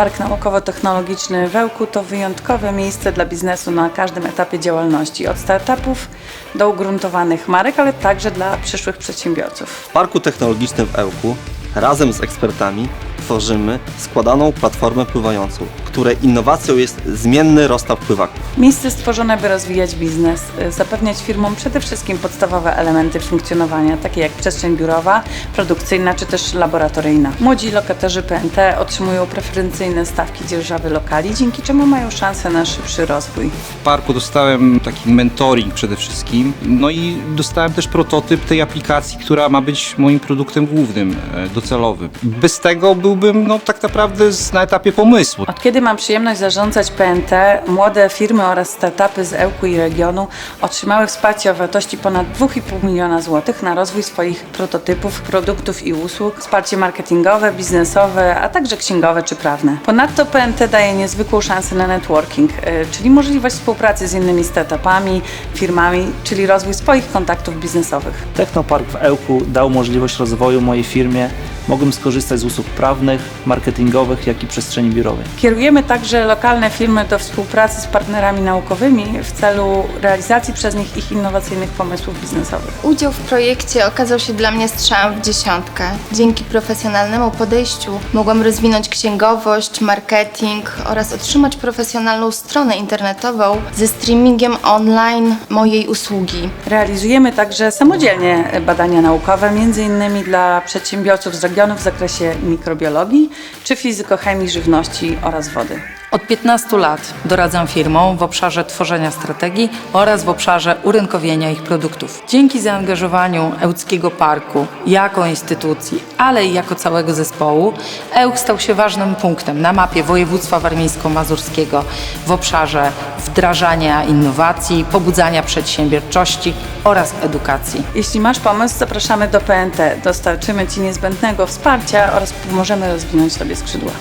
Park Naukowo-Technologiczny w Ełku to wyjątkowe miejsce dla biznesu na każdym etapie działalności, od startupów do ugruntowanych marek, ale także dla przyszłych przedsiębiorców. W Parku Technologicznym w Ełku razem z ekspertami tworzymy składaną platformę pływającą, której innowacją jest zmienny rozstaw pływaków. Miejsce stworzone, by rozwijać biznes, y, zapewniać firmom przede wszystkim podstawowe elementy funkcjonowania, takie jak przestrzeń biurowa, produkcyjna czy też laboratoryjna. Młodzi lokatorzy PNT otrzymują preferencyjne stawki dzierżawy lokali, dzięki czemu mają szansę na szybszy rozwój. W parku dostałem taki mentoring przede wszystkim, no i dostałem też prototyp tej aplikacji, która ma być moim produktem głównym, e, docelowym. Bez tego byłbym no, tak naprawdę na etapie pomysłu. Od kiedy mam przyjemność zarządzać PNT, młode firmy oraz startupy z Ełku i regionu otrzymały wsparcie o wartości ponad 2,5 miliona złotych na rozwój swoich prototypów, produktów i usług, wsparcie marketingowe, biznesowe, a także księgowe czy prawne. Ponadto PNT daje niezwykłą szansę na networking, y, czyli możliwość współpracy z innymi startupami, firmami, czyli rozwój swoich kontaktów biznesowych. Technopark w Ełku dał możliwość rozwoju mojej firmie. Mogłem skorzystać z usług prawnych, marketingowych, jak i przestrzeni biurowej. Kierujemy także lokalne firmy do współpracy z partnerami naukowymi w celu realizacji przez nich ich innowacyjnych pomysłów biznesowych. Udział w projekcie okazał się dla mnie strzałem w dziesiątkę. Dzięki profesjonalnemu podejściu mogłam rozwinąć księgowość, marketing oraz otrzymać profesjonalną stronę internetową ze streamingiem online mojej usługi. Realizujemy także samodzielnie badania naukowe, m.in. dla przedsiębiorców z regionu w zakresie mikrobiologii czy fizykochemii żywności oraz wody. Od 15 lat doradzam firmom w obszarze tworzenia strategii oraz w obszarze urynkowienia ich produktów. Dzięki zaangażowaniu Ełckiego Parku jako instytucji, ale i jako całego zespołu, Ełk stał się ważnym punktem na mapie województwa warmińsko-mazurskiego w obszarze wdrażania innowacji, pobudzania przedsiębiorczości oraz edukacji. Jeśli masz pomysł, zapraszamy do PNT. Dostarczymy Ci niezbędnego wsparcia oraz pomożemy rozwinąć Tobie skrzydła.